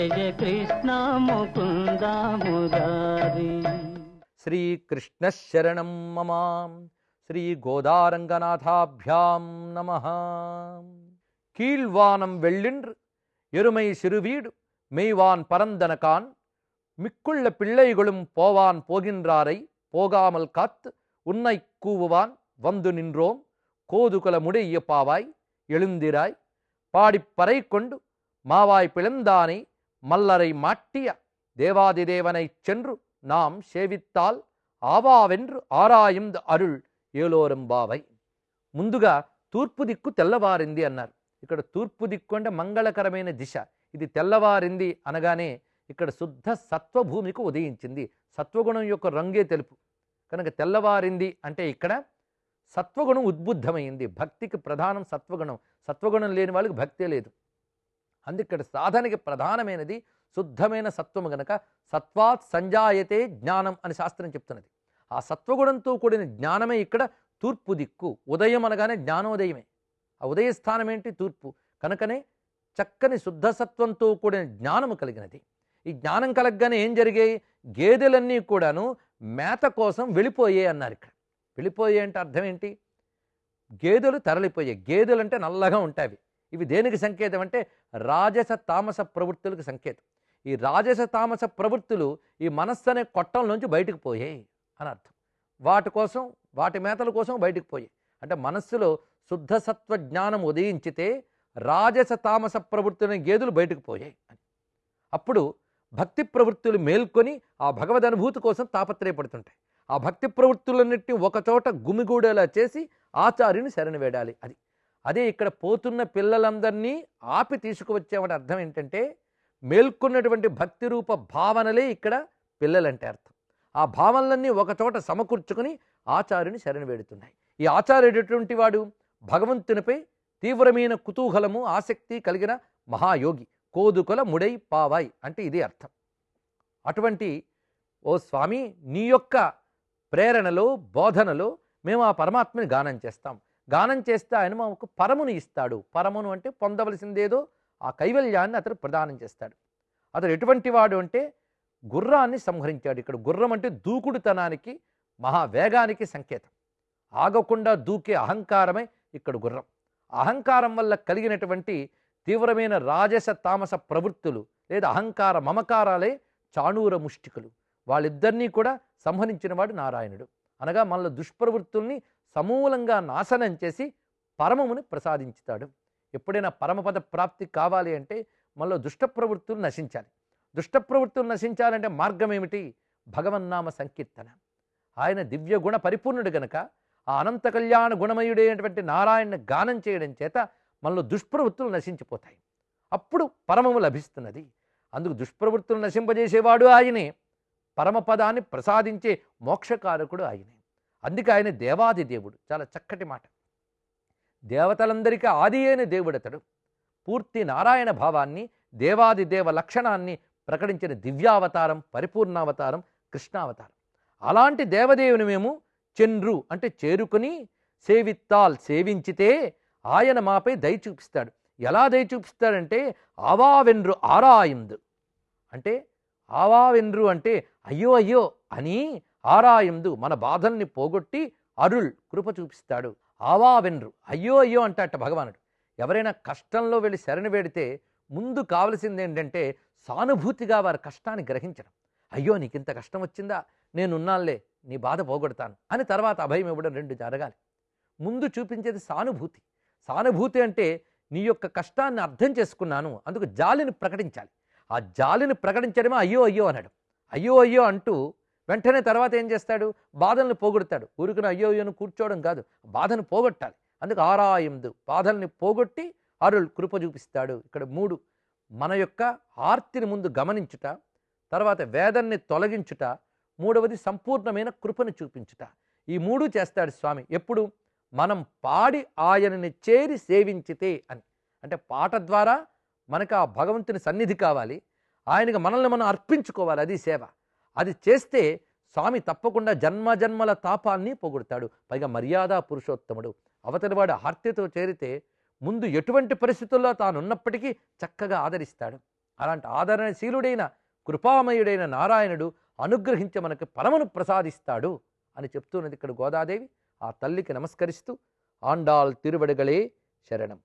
జయ కృష్ణ ముకుంద మురారి శ్రీకృష్ణ శరణం మమ శ్రీ గోదారంగనాథాభ్యాం నమ கீழ்வானம் வெள்ளின்று எருமை சிறுவீடு மெய்வான் பரந்தனகான் மிக்குள்ள பிள்ளைகளும் போவான் போகின்றாரை போகாமல் காத்து உன்னை கூவுவான் வந்து நின்றோம் கோதுகுல முடைய பாவாய் எழுந்திராய் பாடிப்பறை கொண்டு மாவாய் பிளந்தானை மல்லரை மாட்டிய தேவாதிதேவனைச் சென்று நாம் సేవిత్తాల్ ఆవావెండ్రు ఆరాయింద అరుళ్ ఏలోరంబావై ముందుగా తూర్పు దిక్కు తెల్లవారింది అన్నారు ఇక్కడ తూర్పు దిక్కు అంటే మంగళకరమైన దిశ ఇది తెల్లవారింది అనగానే ఇక్కడ శుద్ధ సత్వభూమికి ఉదయించింది సత్వగుణం యొక్క రంగే తెలుపు కనుక తెల్లవారింది అంటే ఇక్కడ సత్వగుణం ఉద్బుద్ధమైంది భక్తికి ప్రధానం సత్వగుణం సత్వగుణం లేని వాళ్ళకి భక్తే లేదు అందుకే సాధనకి ప్రధానమైనది శుద్ధమైన సత్వము గనక సత్వాత్ సంజాయతే జ్ఞానం అని శాస్త్రం చెప్తున్నది. ఆ సత్వగుణంతో కూడిన జ్ఞానమే ఇక్కడ తూర్పు దిక్కు. ఉదయం అనగానే జ్ఞానోదయమే. ఆ ఉదయస్థానం ఏంటి తూర్పు. కనుకనే చక్కని శుద్ధ సత్వంతో కూడిన జ్ఞానము కలిగినది. ఈ జ్ఞానం కలగగానే ఏం జరిగాయి? గేదెలన్నీ కూడాను మేత కోసం వెళ్ళిపోయాయి అన్నారు ఇక్కడ. వెళ్ళిపోయాయి అంటే అర్థం ఏంటి? గేదెలు తరలిపోయాయి. గేదెలు అంటే నల్లగా ఉంటాయి ఇవి దేనికి సంకేతం అంటే రాజస తామస ప్రవృత్తులకు సంకేతం. ఈ రాజస తామస ప్రవృత్తులు ఈ మనస్సు అనే కొట్టంలోంచి బయటకు పోయాయి అని అర్థం. వాటి కోసం వాటి మేతల కోసం బయటకు పోయాయి. అంటే మనస్సులో శుద్ధ సత్వ జ్ఞానం ఉదయించితే రాజస తామస ప్రవృత్తులైన గేదెలు బయటకు పోయాయి అని. అప్పుడు భక్తి ప్రవృత్తులు మేల్కొని ఆ భగవద్ అనుభూతి కోసం తాపత్రయపడుతుంటాయి. ఆ భక్తి ప్రవృత్తులన్నింటినీ ఒకచోట గుమిగూడేలా చేసి ఆచార్యుని శరణి వేడాలి అది. అదే ఇక్కడ పోతున్న పిల్లలందరినీ ఆపి తీసుకువచ్చామని అర్థం ఏంటంటే మేల్కొన్నటువంటి భక్తి రూప భావనలే ఇక్కడ పిల్లలంటే అర్థం. ఆ భావనలన్నీ ఒకచోట సమకూర్చుకుని ఆచార్యుని శరణి వేడుతున్నాయి. ఈ ఆచార్యుడటువంటి వాడు? భగవంతునిపై తీవ్రమైన కుతూహలము ఆసక్తి కలిగిన మహాయోగి. కోదుకొల ముడై పావాయ్ అంటే ఇది అర్థం. అటువంటి ఓ స్వామి నీ యొక్క ప్రేరణలో బోధనలో మేము ఆ పరమాత్మని గానం చేస్తాం. గానం చేస్తే ఆయన మాకు పరమును ఇస్తాడు. పరమును అంటే పొందవలసిందేదో ఆ కైవల్యాన్ని అతడు ప్రదానం చేస్తాడు. అతడు ఎటువంటి వాడు అంటే గుర్రాన్ని సంహరించాడు. ఇక్కడ గుర్రం అంటే దూకుడుతనానికి మహావేగానికి సంకేతం. ఆగకుండా దూకే అహంకారమే ఇక్కడ గుర్రం. అహంకారం వల్ల కలిగినటువంటి తీవ్రమైన రాజస తామస ప్రవృత్తులు లేదా అహంకార మమకారాలే చాణూర ముష్టికులు. వాళ్ళిద్దరినీ కూడా సంహరించిన వాడు నారాయణుడు. అనగా మనలో దుష్ప్రవృత్తుల్ని సమూలంగా నాశనం చేసి పరమముని ప్రసాదించుతాడు. ఎప్పుడైనా పరమపద ప్రాప్తి కావాలి అంటే మనలో దుష్ట ప్రవృత్తులు నశించాలి. దుష్ట ప్రవృత్తులు నశించాలంటే మార్గం ఏమిటి? భగవన్నామ సంకీర్తన. ఆయన దివ్య గుణ పరిపూర్ణుడు గనక ఆ అనంత కళ్యాణ గుణమయుడైనటువంటి నారాయణ గానం చేయడం చేత మనలో దుష్ప్రవృత్తులు నశించిపోతాయి. అప్పుడు పరమము లభిస్తున్నది. అందుకు దుష్ప్రవృత్తులు నశింపజేసేవాడు ఆయనే. పరమపదాన్ని ప్రసాదించే మోక్షకారకుడు ఆయనే. అందుకే ఆయన దేవాది దేవుడు. చాలా చక్కటి మాట. దేవతలందరికీ ఆది అయిన దేవుడతడు. పూర్తి నారాయణ భావాన్ని దేవాది దేవ లక్షణాన్ని ప్రకటించిన దివ్యావతారం పరిపూర్ణావతారం కృష్ణావతారం. అలాంటి దేవదేవుని మేము చెన్రు అంటే చేరుకుని సేవిత్తాల్ సేవించితే ఆయన మాపై దయ చూపిస్తాడు. ఎలా దయ చూపిస్తాడంటే ఆవావెన్రు ఆరాయిందు అంటే ఆవావెన్రు అంటే అయ్యో అయ్యో అని ఆరాయందు మన బాధల్ని పోగొట్టి అరుళ్ కృప చూపిస్తాడు. ఆవా వెన్రు. అయ్యో అయ్యో అంటాట భగవానుడు. ఎవరైనా కష్టంలో వెళ్ళి శరణి వేడితే ముందు కావలసింది ఏంటంటే సానుభూతిగా వారి కష్టాన్ని గ్రహించడం. అయ్యో నీకింత కష్టం వచ్చిందా? నేనున్నానులే నీ బాధ పోగొడతాను అని తర్వాత అభయం ఇవ్వడం రెండు జరగాలి. ముందు చూపించేది సానుభూతి. సానుభూతి అంటే నీ యొక్క కష్టాన్ని అర్థం చేసుకున్నాను అందుకు జాలిని ప్రకటించాలి. ఆ జాలిని ప్రకటించడమే అయ్యో అయ్యో అనడం. అయ్యో అయ్యో అంటూ వెంటనే తర్వాత ఏం చేస్తాడు? బాధల్ని పోగొడతాడు. ఊరికిన అయ్యో అయ్యోను కూర్చోవడం కాదు. బాధను పోగొట్టాలి. అందుకు ఆరాయందు బాధల్ని పోగొట్టి అరుள் కృప చూపిస్తాడు. ఇక్కడ మూడు. మన యొక్క ఆర్తిని ముందు గమనించుట తర్వాత వేదన్ని తొలగించుట మూడవది సంపూర్ణమైన కృపను చూపించుట. ఈ మూడు చేస్తాడు స్వామి. ఎప్పుడు? మనం పాడి ఆయనని చేరి సేవించితే అని. అంటే పాట ద్వారా మనకు ఆ భగవంతుని సన్నిధి కావాలి. ఆయనకి మనల్ని మనం అర్పించుకోవాలి. అది సేవ. అది చేస్తే స్వామి తప్పకుండా జన్మజన్మల తాపాన్ని పోగొడతాడు. పైగా మర్యాద పురుషోత్తముడు. అవతలివాడు హార్తితో చేరితే ముందు ఎటువంటి పరిస్థితుల్లో తానున్నప్పటికీ చక్కగా ఆదరిస్తాడు. అలాంటి ఆదరణశీలుడైన కృపామయుడైన నారాయణుడు అనుగ్రహించి మనకు పరమను ప్రసాదిస్తాడు అని చెప్తున్నది ఇక్కడ గోదాదేవి. ఆ తల్లికి నమస్కరిస్తూ ఆండాల్ తిరువడగలే శరణం.